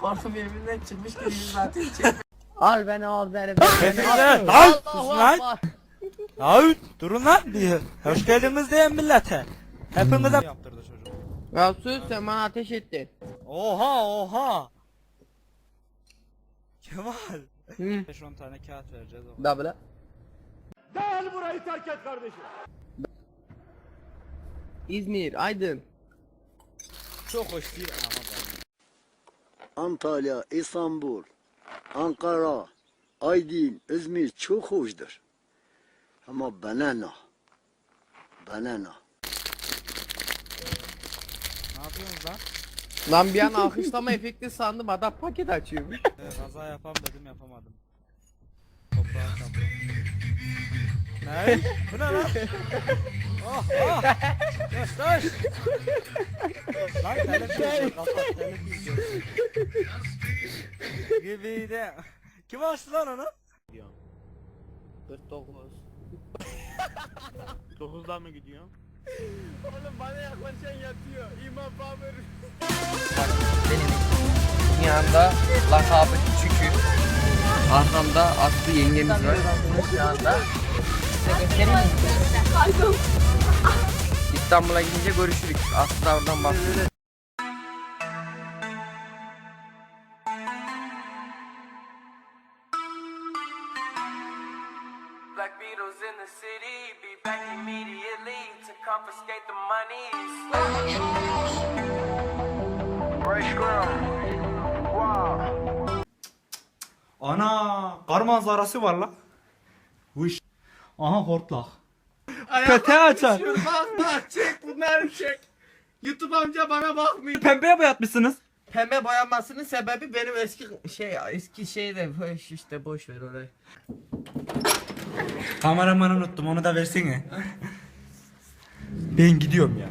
Korkum yerimden çıkmış gibi zaten. Al beni al beni. Hepinize lan sus lan. Durun lan diye. Hoş geldiniz diye millete. Hepinize yaptırdı çocuk. Ya sus sen bana ateş ettin. Oha oha. Kemal. Hı. 5-10 tane kağıt vereceğiz o. Double. İzmir, Aydın. Çok hoş değil ama ben. Antalya, İstanbul, Ankara, Aydın, İzmir çok hoşdur. Ama bana ne? Bana ne? Ne yapıyorsunuz lan? Lan bir an alkışlama efekti sandım adam paket açıyormuş. Ee, kaza yapam dedim yapamadım. Toprağa çarptım. Ne? Bu ne lan? Oh oh! Yaş yaş! Lan yiyorsun, kapat yiyorsun. Gibi de. Kim açtı lan onu? 49. 9'dan mı gidiyor? Oğlum bana yaklaşan yatıyor. İmam Pamir. Dünyada lakabı Çükü. Arkamda Aslı yengemiz var. Şu anda. Size göstereyim mi? İstanbul'a gidince görüşürük. Aslı da oradan bakıyor. Black Beatles in the city, be back immediately to confiscate the monies. Ana kar manzarası var lan. Aha hortlak. Köte açar. Bak bak çek bunları çek. YouTube amca bana bakmıyor. Pembeye boyatmışsınız. Pembe boyanmasının sebebi benim eski şey eski şeyde boş işte boş ver orayı. Kameramanı unuttum onu da versene. ben gidiyorum ya.